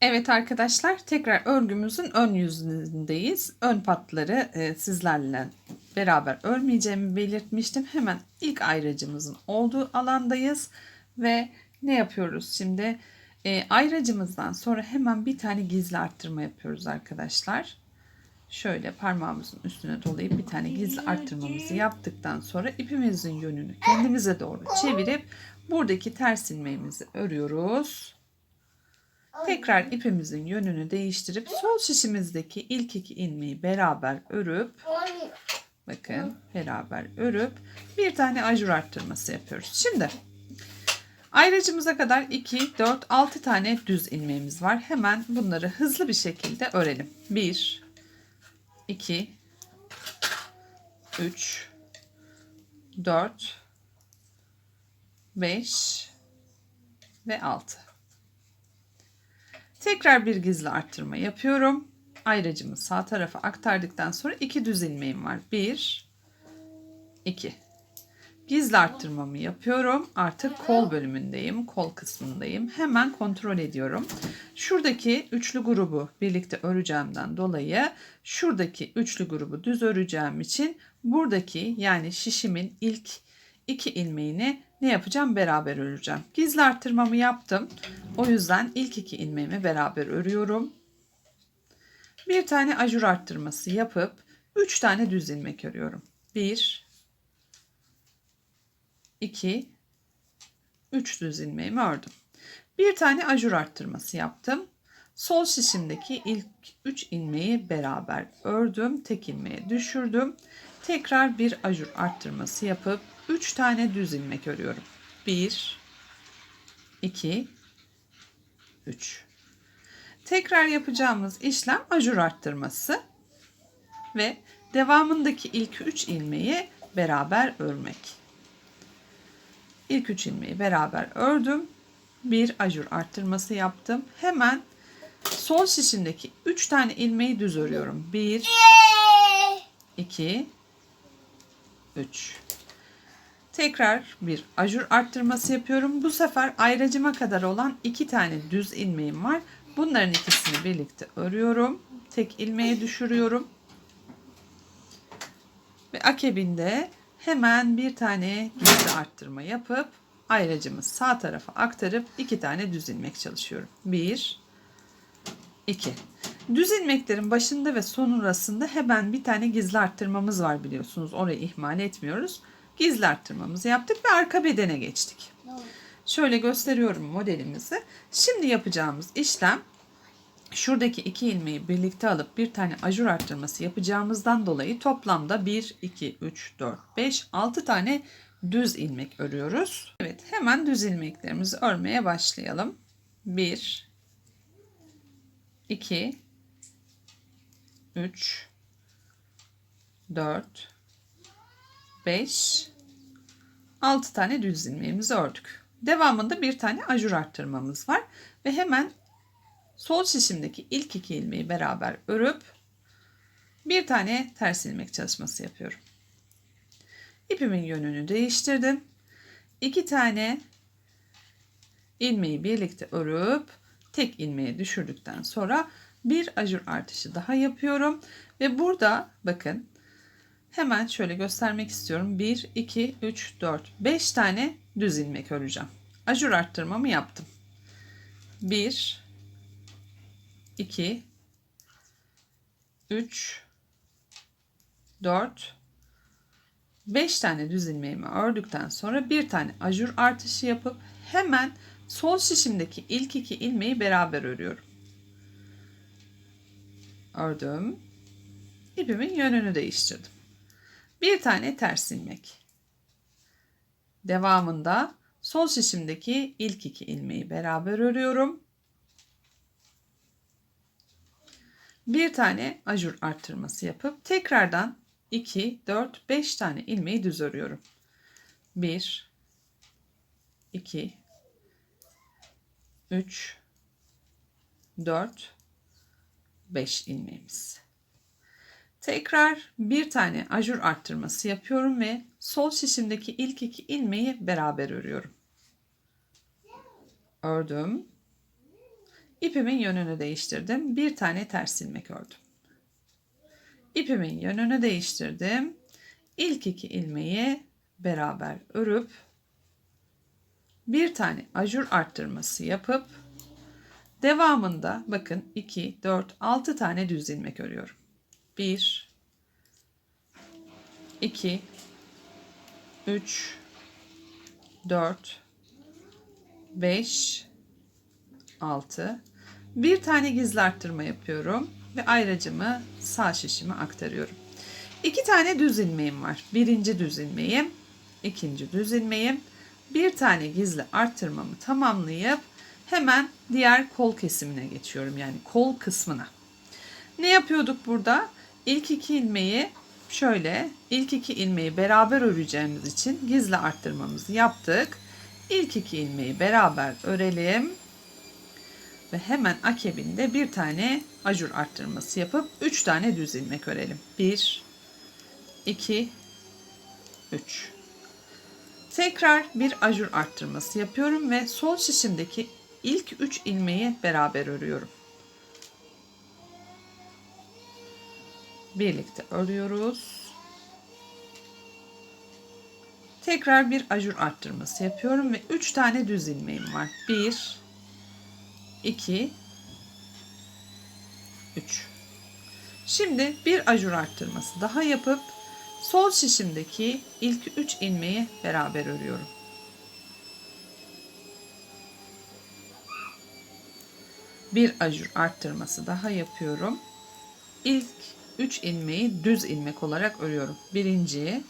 Evet arkadaşlar tekrar örgümüzün ön yüzündeyiz. Ön patları e, sizlerle beraber örmeyeceğimi belirtmiştim. Hemen ilk ayracımızın olduğu alandayız. Ve ne yapıyoruz şimdi? E, ayracımızdan sonra hemen bir tane gizli arttırma yapıyoruz arkadaşlar. Şöyle parmağımızın üstüne dolayıp bir tane gizli arttırmamızı yaptıktan sonra ipimizin yönünü kendimize doğru çevirip buradaki ters ilmeğimizi örüyoruz. Tekrar ipimizin yönünü değiştirip sol şişimizdeki ilk iki ilmeği beraber örüp bakın beraber örüp bir tane ajur arttırması yapıyoruz. Şimdi ayracımıza kadar 2, 4, 6 tane düz ilmeğimiz var. Hemen bunları hızlı bir şekilde örelim. 1, 2, 3, 4, 5 ve 6. Tekrar bir gizli arttırma yapıyorum. Ayracımı sağ tarafa aktardıktan sonra iki düz ilmeğim var. 1 2 Gizli arttırmamı yapıyorum. Artık kol bölümündeyim, kol kısmındayım. Hemen kontrol ediyorum. Şuradaki üçlü grubu birlikte öreceğimden dolayı şuradaki üçlü grubu düz öreceğim için buradaki yani şişimin ilk iki ilmeğini ne yapacağım? Beraber öreceğim. Gizli arttırmamı yaptım. O yüzden ilk iki ilmeğimi beraber örüyorum. Bir tane ajur arttırması yapıp üç tane düz ilmek örüyorum. Bir, iki, üç düz ilmeğimi ördüm. Bir tane ajur arttırması yaptım. Sol şişimdeki ilk 3 ilmeği beraber ördüm. Tek ilmeğe düşürdüm. Tekrar bir ajur arttırması yapıp 3 tane düz ilmek örüyorum. 1 2 3 Tekrar yapacağımız işlem ajur arttırması ve devamındaki ilk 3 ilmeği beraber örmek. İlk 3 ilmeği beraber ördüm. Bir ajur arttırması yaptım. Hemen sol şişimdeki 3 tane ilmeği düz örüyorum. 1 2 3 Tekrar bir ajur arttırması yapıyorum. Bu sefer ayracıma kadar olan iki tane düz ilmeğim var. Bunların ikisini birlikte örüyorum. Tek ilmeğe düşürüyorum. Ve akabinde hemen bir tane gizli arttırma yapıp ayracımı sağ tarafa aktarıp iki tane düz ilmek çalışıyorum. Bir, iki. Düz ilmeklerin başında ve sonrasında hemen bir tane gizli arttırmamız var biliyorsunuz. Orayı ihmal etmiyoruz. Gizli arttırmamızı yaptık ve arka bedene geçtik. Şöyle gösteriyorum modelimizi. Şimdi yapacağımız işlem şuradaki iki ilmeği birlikte alıp bir tane ajur arttırması yapacağımızdan dolayı toplamda 1, 2, 3, 4, 5, 6 tane düz ilmek örüyoruz. Evet hemen düz ilmeklerimizi örmeye başlayalım. 1, 2, 3, 4, 5, 6 tane düz ilmeğimizi ördük. Devamında bir tane ajur arttırmamız var. Ve hemen sol şişimdeki ilk iki ilmeği beraber örüp bir tane ters ilmek çalışması yapıyorum. İpimin yönünü değiştirdim. İki tane ilmeği birlikte örüp tek ilmeğe düşürdükten sonra bir ajur artışı daha yapıyorum. Ve burada bakın Hemen şöyle göstermek istiyorum. 1, 2, 3, 4, 5 tane düz ilmek öreceğim. Ajur arttırmamı yaptım. 1, 2, 3, 4, 5 tane düz ilmeğimi ördükten sonra bir tane ajur artışı yapıp hemen sol şişimdeki ilk iki ilmeği beraber örüyorum. Ördüm. İpimin yönünü değiştirdim. Bir tane ters ilmek. Devamında sol şişimdeki ilk iki ilmeği beraber örüyorum. Bir tane ajur arttırması yapıp tekrardan 2, 4, 5 tane ilmeği düz örüyorum. 1, 2, 3, 4, 5 ilmeğimiz. Tekrar bir tane ajur arttırması yapıyorum ve sol şişimdeki ilk iki ilmeği beraber örüyorum. Ördüm. İpimin yönünü değiştirdim. Bir tane ters ilmek ördüm. İpimin yönünü değiştirdim. İlk iki ilmeği beraber örüp bir tane ajur arttırması yapıp devamında bakın 2, 4, 6 tane düz ilmek örüyorum. 1 2 3 4 5 6 bir tane gizli arttırma yapıyorum ve ayracımı sağ şişime aktarıyorum. İki tane düz ilmeğim var. Birinci düz ilmeğim, ikinci düz ilmeğim. Bir tane gizli arttırmamı tamamlayıp hemen diğer kol kesimine geçiyorum. Yani kol kısmına. Ne yapıyorduk burada? İlk iki ilmeği şöyle ilk iki ilmeği beraber öreceğimiz için gizli arttırmamızı yaptık. İlk iki ilmeği beraber örelim ve hemen akabinde bir tane ajur arttırması yapıp 3 tane düz ilmek örelim. 1 2 3 Tekrar bir ajur arttırması yapıyorum ve sol şişimdeki ilk 3 ilmeği beraber örüyorum. Birlikte örüyoruz. Tekrar bir ajur arttırması yapıyorum ve 3 tane düz ilmeğim var. 1 2 3 Şimdi bir ajur arttırması daha yapıp sol şişimdeki ilk 3 ilmeği beraber örüyorum. Bir ajur arttırması daha yapıyorum. İlk 3 ilmeği düz ilmek olarak örüyorum. Birinci,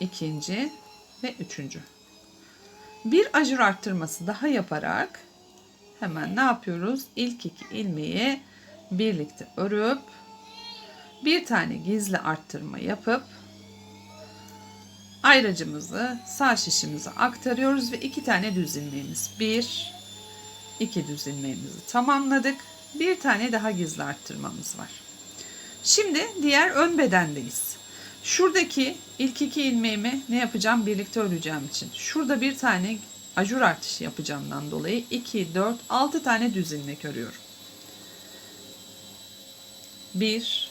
ikinci ve üçüncü. Bir ajur arttırması daha yaparak hemen ne yapıyoruz? İlk iki ilmeği birlikte örüp bir tane gizli arttırma yapıp ayracımızı sağ şişimize aktarıyoruz ve iki tane düz ilmeğimiz. Bir, iki düz ilmeğimizi tamamladık. Bir tane daha gizli arttırmamız var. Şimdi diğer ön bedendeyiz. Şuradaki ilk iki ilmeğimi ne yapacağım? Birlikte öreceğim için. Şurada bir tane ajur artışı yapacağımdan dolayı 2, 4, 6 tane düz ilmek örüyorum. 1,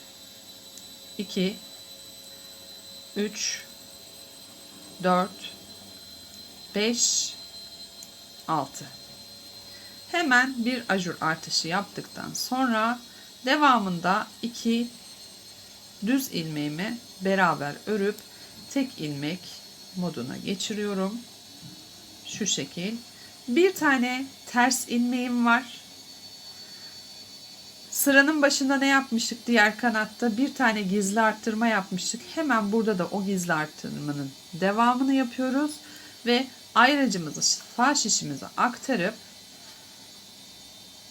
2, 3, 4, 5, 6. Hemen bir ajur artışı yaptıktan sonra devamında 2 düz ilmeğimi beraber örüp tek ilmek moduna geçiriyorum. Şu şekil. Bir tane ters ilmeğim var. Sıranın başında ne yapmıştık diğer kanatta? Bir tane gizli arttırma yapmıştık. Hemen burada da o gizli arttırmanın devamını yapıyoruz. Ve ayracımızı sağ şişimize aktarıp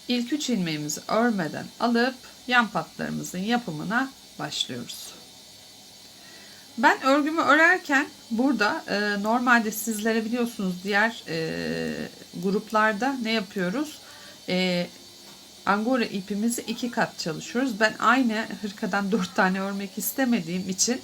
ilk üç ilmeğimizi örmeden alıp yan patlarımızın yapımına başlıyoruz. Ben örgümü örerken burada e, normalde sizlere biliyorsunuz diğer e, gruplarda ne yapıyoruz? E, Angora ipimizi iki kat çalışıyoruz. Ben aynı hırkadan dört tane örmek istemediğim için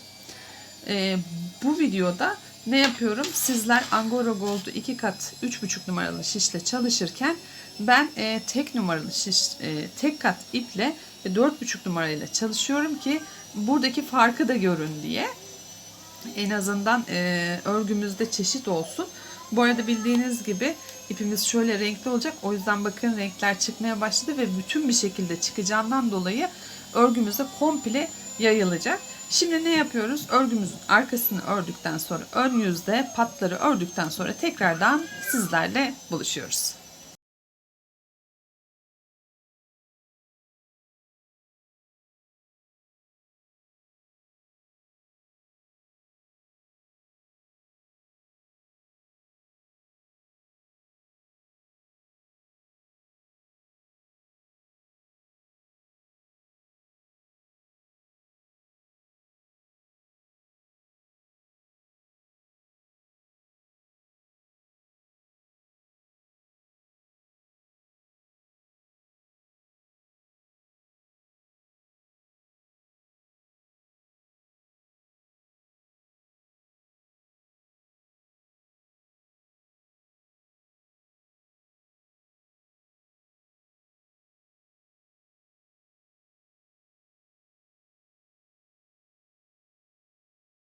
e, bu videoda ne yapıyorum? Sizler Angora Gold'u iki kat üç buçuk numaralı şişle çalışırken ben e, tek numaralı şiş, e, tek kat iple dört buçuk numarayla çalışıyorum ki buradaki farkı da görün diye. En azından e, örgümüzde çeşit olsun. Bu arada bildiğiniz gibi ipimiz şöyle renkli olacak. O yüzden bakın renkler çıkmaya başladı ve bütün bir şekilde çıkacağından dolayı örgümüzde komple yayılacak. Şimdi ne yapıyoruz? Örgümüzün arkasını ördükten sonra ön yüzde patları ördükten sonra tekrardan sizlerle buluşuyoruz.